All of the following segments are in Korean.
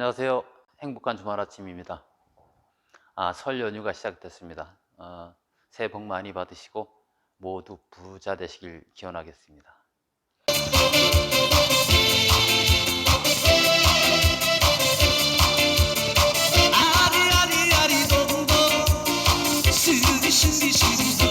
안녕하세요. 행복한 주말 아침입니다. 아, 설 연휴가 시작됐습니다. 아, 새해 복 많이 받으시고 모두 부자 되시길 기원하겠습니다. 아리아리아리 동동 슬기슬기슬기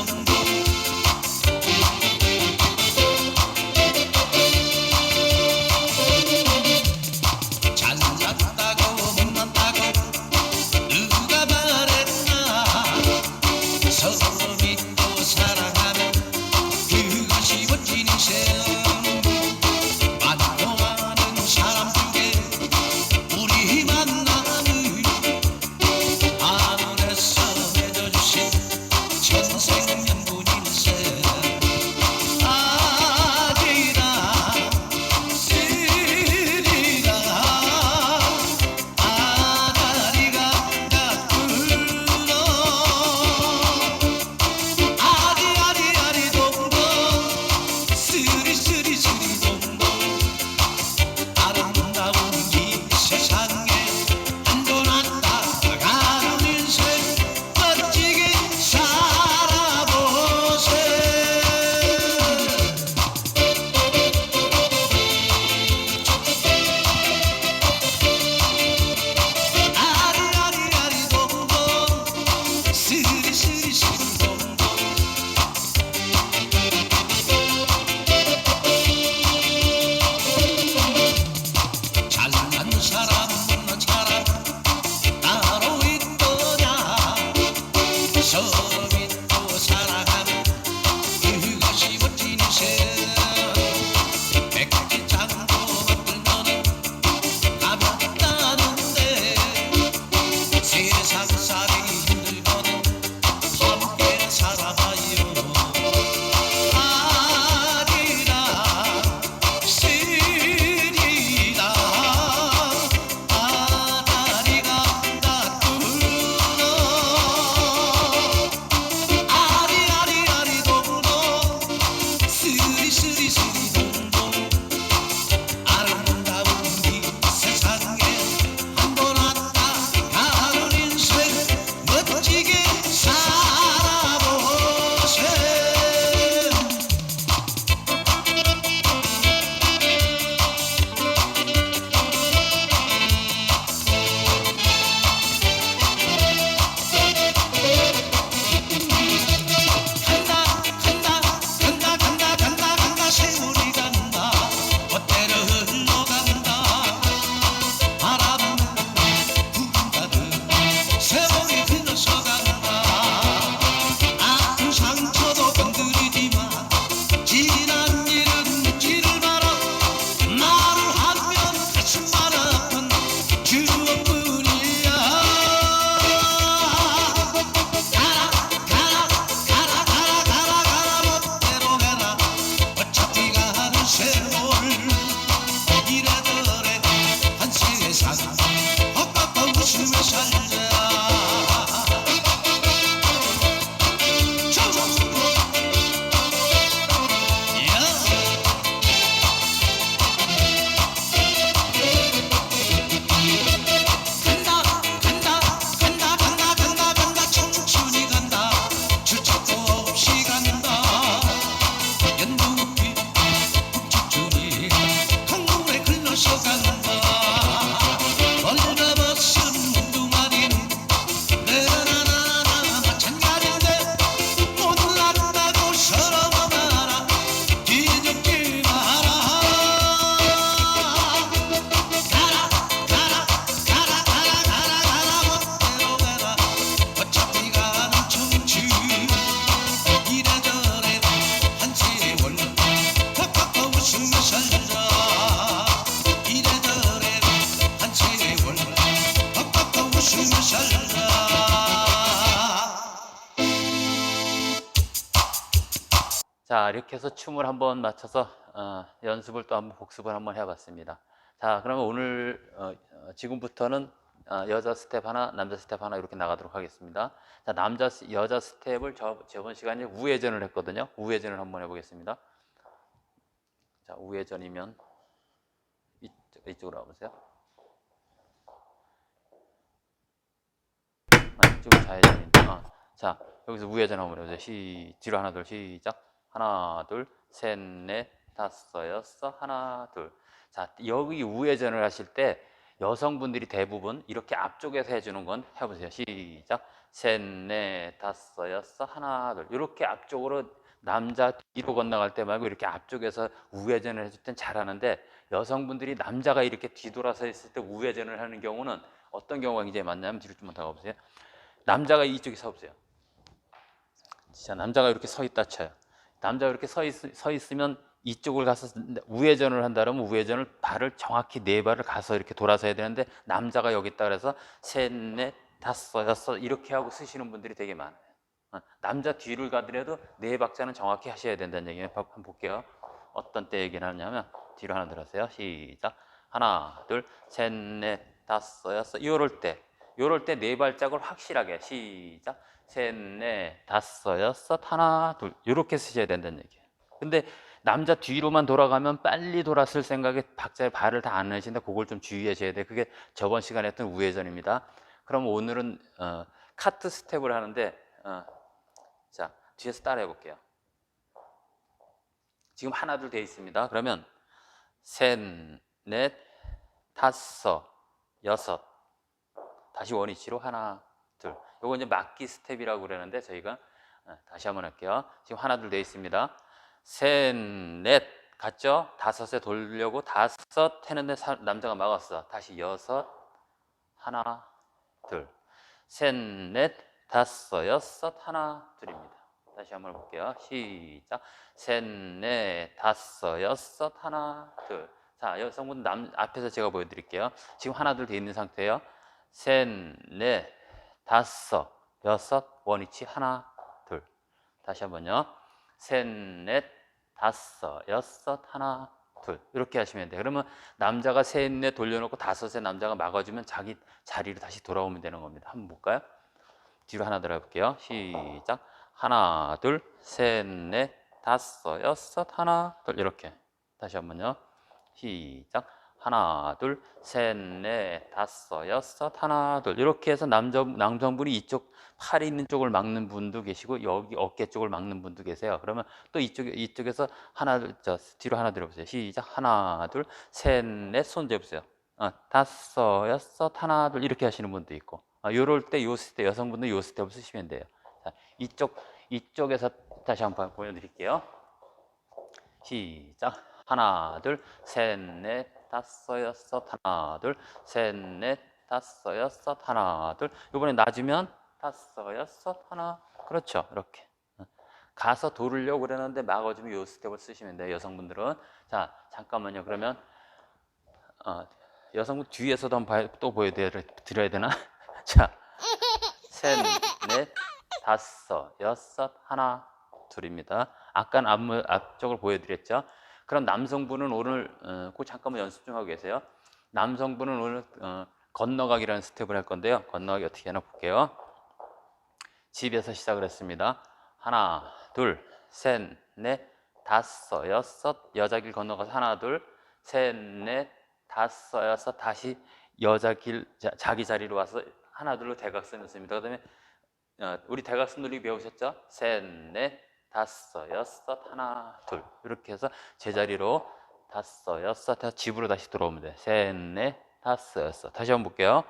이렇게 해서 춤을 한번 맞춰서 어, 연습을 또 한번 복습을 한번 해봤습니다. 자, 그러면 오늘 어, 어 지금부터는 어, 여자 스텝 하나, 남자 스텝 하나 이렇게 나가도록 하겠습니다. 자, 남자 여자 스텝을 저, 저번 시간에 우회전을 했거든요. 우회전을 한번 해보겠습니다. 자, 우회전이면 이쪽, 이쪽으로 와보세요. 아, 이쪽은 자회전. 아, 어, 자, 여기서 우회전 한번 해보세요. 시, 뒤로 하나, 둘, 시작. 하나, 둘, 셋, 넷, 다섯, 여섯, 하나, 둘. 자, 여기 우회전을 하실 때 여성분들이 대부분 이렇게 앞쪽에서 해주는 건 해보세요. 시작. 셋, 넷, 다섯, 여섯, 하나, 둘. 이렇게 앞쪽으로 남자 뒤로 건너갈 때 말고 이렇게 앞쪽에서 우회전을 해줄 땐 잘하는데 여성분들이 남자가 이렇게 뒤돌아서 있을 때 우회전을 하는 경우는 어떤 경우가 굉장히 많냐면 뒤로 좀만 다가보세요. 남자가 이쪽에 서 보세요. 진짜 남자가 이렇게 서 있다 쳐요. 남자가 이렇게 서, 있, 서 있으면 이쪽을 가서 우회전을 한다면 우회전을 발을 정확히 네 발을 가서 이렇게 돌아서야 되는데 남자가 여기 있다 그래서 셋, 넷, 다섯, 여섯 이렇게 하고 쓰시는 분들이 되게 많아요. 어, 남자 뒤를 가더라도 네 박자는 정확히 하셔야 된다는 얘기예요. 한번 볼게요. 어떤 때 얘기를 하냐면 뒤로 하나 들어세요. 시작. 하나, 둘, 셋, 넷, 다섯, 여섯. 요럴 때, 요럴 때 네 발짝을 확실하게 시작. 셋, 넷, 다섯, 여섯, 하나, 둘. 요렇게 쓰셔야 된다는 얘기예요. 근데 남자 뒤로만 돌아가면 빨리 돌았을 생각에 박자에 발을 다안 내신다. 그걸 좀 주의하셔야 돼. 그게 저번 시간에 했던 우회전입니다. 그럼 오늘은 어, 카트 스텝을 하는데 어, 자 뒤에서 따라해 볼게요. 지금 하나 둘 돼 있습니다. 그러면 셋, 넷, 다섯, 여섯. 다시 원위치로 하나, 둘. 요거 이제 막기 스텝이라고 그러는데 저희가 어, 다시 한번 할게요. 지금 하나 둘 돼 있습니다. 셋, 넷 갔죠? 다섯에 돌려고 다섯 했는데 사- 남자가 막았어. 다시 여섯, 하나, 둘. 셋, 넷, 다섯, 여섯, 하나, 둘입니다. 다시 한번 볼게요. 시작. 셋, 넷, 다섯, 여섯, 하나, 둘. 자, 여성분 남 앞에서 제가 보여드릴게요. 지금 하나, 둘 돼 있는 상태예요. 셋, 넷, 다섯, 여섯, 원위치 하나, 둘. 다시 한번요. 셋, 넷, 다섯, 여섯, 하나, 둘. 이렇게 하시면 돼요. 그러면 남자가 셋, 넷 돌려놓고 다섯에 남자가 막아주면 자기 자리로 다시 돌아오면 되는 겁니다. 한번 볼까요? 뒤로 하나 들어볼게요. 시작. 하나, 둘, 셋, 넷, 다섯, 여섯, 하나, 둘. 이렇게. 다시 한번요. 시작. 하나, 둘, 셋, 넷, 다섯, 여섯, 하나, 둘. 이렇게 해서 남자, 남성분이 이쪽 팔이 있는 쪽을 막는 분도 계시고, 여기 어깨 쪽을 막는 분도 계세요. 그러면 또 이쪽에, 이쪽에서 하나, 둘, 저, 뒤로 하나 들어보세요. 시작. 하나, 둘, 셋, 넷, 손 재보세요. 어, 다섯, 여섯, 하나, 둘. 이렇게 하시는 분도 있고. 아, 요럴 때, 요 스텝, 여성분들 요 스텝을 쓰시면 돼요. 자, 이쪽, 이쪽에서 다시 한번 보여드릴게요. 시작. 하나, 둘, 셋, 넷, 다섯, 여섯, 하나, 둘, 셋, 넷, 다섯, 여섯, 하나, 둘. 이번에 낮으면 다섯, 여섯, 하나. 그렇죠. 이렇게. 가서 돌으려고 그러는데 막아주면 요 스텝을 쓰시면 돼요. 여성분들은. 자, 잠깐만요. 그러면, 어, 여성분 뒤에서도 한번 또 보여드려야 되나? 자, 셋, 넷, 다섯, 여섯, 하나, 둘입니다. 아까 앞, 앞쪽을 보여드렸죠. 그럼 남성분은 오늘 어, 꼭 잠깐만 연습 좀 하고 계세요. 남성분은 오늘 어, 건너가기라는 스텝을 할 건데요. 건너가기 어떻게 하나 볼게요. 집에서 시작을 했습니다. 하나, 둘, 셋, 넷, 다섯, 여섯, 여자 길 건너가서 하나, 둘, 셋, 넷, 다섯, 여섯, 다시 여자 길 자, 자기 자리로 와서 하나, 둘로 대각선을 씁니다. 그 다음에 어, 우리 대각선 놀이 배우셨죠? 셋, 넷, 다섯, 여섯, 하나, 둘 이렇게 해서 제자리로 다섯, 여섯 해서 집으로 다시 돌아오면 돼. 셋, 넷, 다섯, 여섯. 다시 한번 볼게요.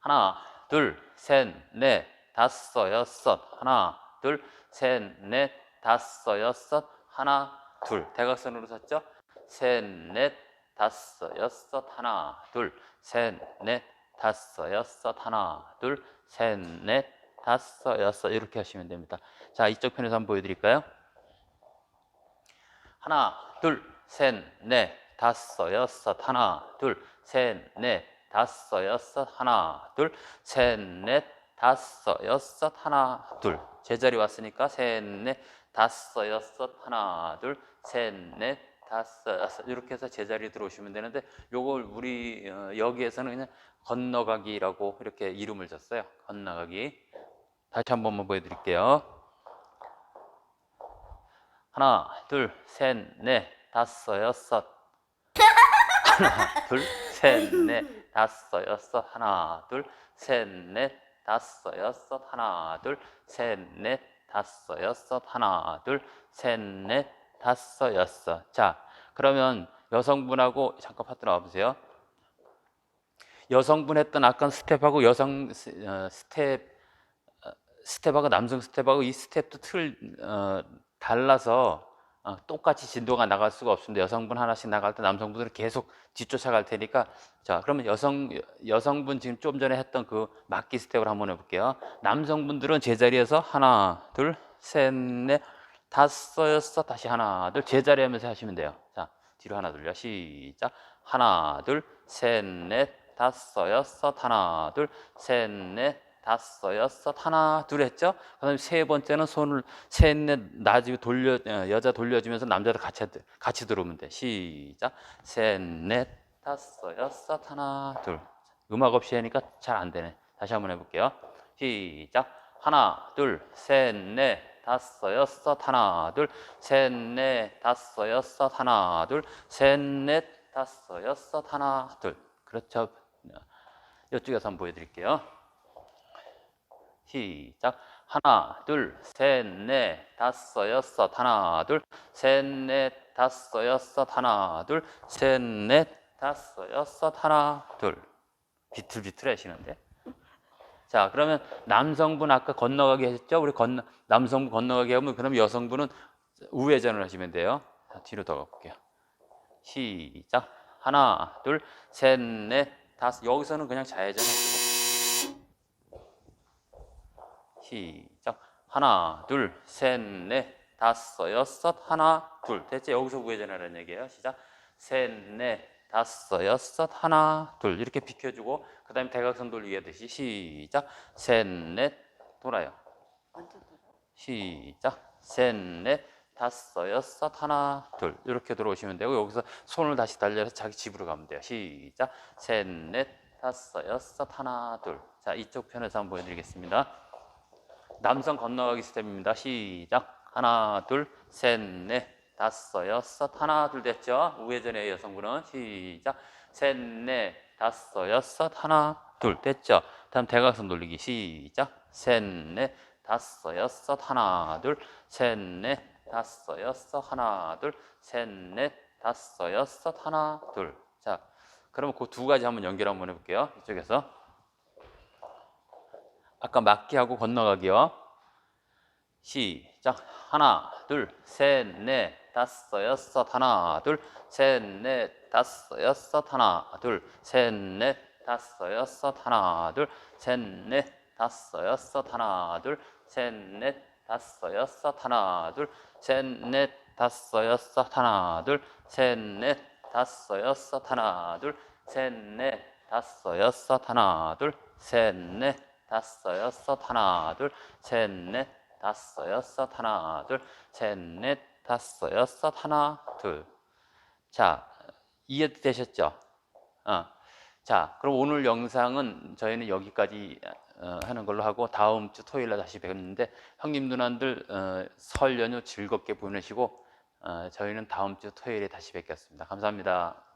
하나, 둘, 셋, 넷, 다섯, 여섯. 하나, 둘, 셋, 넷, 다섯, 여섯. 하나, 둘. 대각선으로 섰죠? 셋, 넷, 다섯, 여섯. 하나, 둘, 셋, 넷, 다섯, 여섯. 하나, 둘, 셋, 넷, 다섯, 여섯. 이렇게 하시면 됩니다. 자, 이쪽 편에서 한번 보여드릴까요? 하나, 둘, 셋, 넷, 다섯, 여섯, 하나, 둘, 셋, 넷, 다섯, 여섯, 하나, 둘, 셋, 넷, 다섯, 여섯, 하나, 둘. 제자리 왔으니까 셋, 넷, 다섯, 여섯, 하나, 둘, 셋, 넷, 다섯. 이렇게 해서 제자리 들어오시면 되는데 요걸 우리 어, 여기에서는 그냥 건너가기라고 이렇게 이름을 줬어요. 건너가기. 다시 한 번만 보여드릴게요. 하나, 둘, 셋, 넷, 다섯, 여섯. 하나, 둘, 셋, 넷, 다섯, 여섯. 하나, 둘, 셋, 넷, 다섯, 여섯, 하나, 둘, 셋, 넷, 다섯, 여섯, 하나, 둘, 셋, 넷, 다섯, 여섯. 자, 그러면 여성분하고 잠깐 파트 나와보세요. 여성분 했던 아까 스텝하고 여성 스- 어, 스텝 어, 스텝하고 남성 스텝하고 이 스텝도 틀 어, 달라서 어, 똑같이 진도가 나갈 수가 없습니다. 여성분 하나씩 나갈 때 남성분들은 계속 뒤쫓아갈 테니까 자 그러면 여성 여성분 지금 좀 전에 했던 그 막기 스텝을 한번 해볼게요. 남성분들은 제자리에서 하나 둘 셋 넷 다섯 여섯 다시 하나 둘 제자리 하면서 하시면 돼요. 자 뒤로 하나 둘요 시작 하나 둘 셋 넷 다섯 여섯 하나 둘 셋 넷 다섯 여섯 하나 둘 했죠. 그 다음에 세 번째는 손을 셋 넷 나지고 돌려 어, 여자 돌려주면서 남자도 같이 하- 같이 들어오면 돼. 시작 셋 넷 다섯 여섯 하나 둘 음악 없이 하니까 잘 안 되네. 다시 한번 해볼게요. 시작 하나 둘 셋 넷 다섯 여섯 하나 둘 셋 넷 다섯 여섯 하나 둘 셋 넷 다섯 여섯 하나 둘 그렇죠. 이쪽에서 한번 보여드릴게요. 시작. 하나, 둘, 셋, 넷, 다섯, 여섯, 하나, 둘, 셋, 넷, 다섯, 여섯, 하나, 둘, 셋, 넷, 다섯, 여섯, 하나, 둘. 비틀비틀 하시는데. 자, 그러면 남성분 아까 건너가게 했죠? 우리 건너, 남성분 건너가게 하면 그럼 여성분은 우회전을 하시면 돼요. 자, 뒤로 더 가볼게요. 시작. 하나, 둘, 셋, 넷, 다섯. 여기서는 그냥 좌회전 하 시작. 하나, 둘, 셋, 넷, 다섯, 여섯, 하나, 둘. 됐지? 여기서 우회전하라는 얘기예요. 시작. 셋, 넷, 다섯, 여섯, 하나, 둘. 이렇게 비켜주고, 그 다음에 대각선 돌리기 하듯이. 시작. 셋, 넷, 돌아요. 시작. 셋, 넷, 다섯, 여섯, 하나, 둘. 이렇게 들어오시면 되고, 여기서 손을 다시 달려서 자기 집으로 가면 돼요. 시작. 셋, 넷, 다섯, 여섯, 하나, 둘. 자, 이쪽 편에서 한번 보여드리겠습니다. 남성 건너가기 스텝입니다. 시작. 하나, 둘, 셋, 넷, 다섯, 여섯, 하나, 둘 됐죠? 우회전의 여성분은 시작. 셋, 넷, 다섯, 여섯, 하나, 둘 됐죠? 다음 대각선 돌리기 시작. 셋, 넷, 다섯, 여섯, 하나, 둘, 셋, 넷, 다섯, 여섯, 하나, 둘, 셋, 넷, 다섯, 여섯, 하나, 둘. 자, 그러면 그 두 가지 한번 연결 한번 해볼게요. 이쪽에서. 아까 맞기하고 건너가기요. 시작. 하나, 둘, 셋, 넷, 다섯, 여섯, 하나, 둘, 셋, 넷, 다섯, 여섯, 하나, 둘, 셋, 넷, 다섯, 여섯, 하나, 둘, 셋, 넷, 다섯, 여섯, 하나, 둘, 셋, 넷, 다섯, 여섯, 하나, 둘, 셋, 넷, 다섯, 여섯, 하나, 둘, 셋, 넷, 다섯, 여섯, 하나, 둘, 셋, 넷, 다섯, 여섯, 하나, 둘, 셋, 넷, 다섯, 여섯, 하나, 둘, 셋, 넷, 다섯, 여섯, 하나, 둘, 셋, 넷, 다섯, 여섯, 하나, 둘. 자, 이해되셨죠? 어. 자, 그럼 오늘 영상은 저희는 여기까지 어, 하는 걸로 하고 다음 주 토요일 날 다시 뵙는데 형님 누나들 어, 설 연휴 즐겁게 보내시고 어, 저희는 다음 주 토요일에 다시 뵙겠습니다. 감사합니다.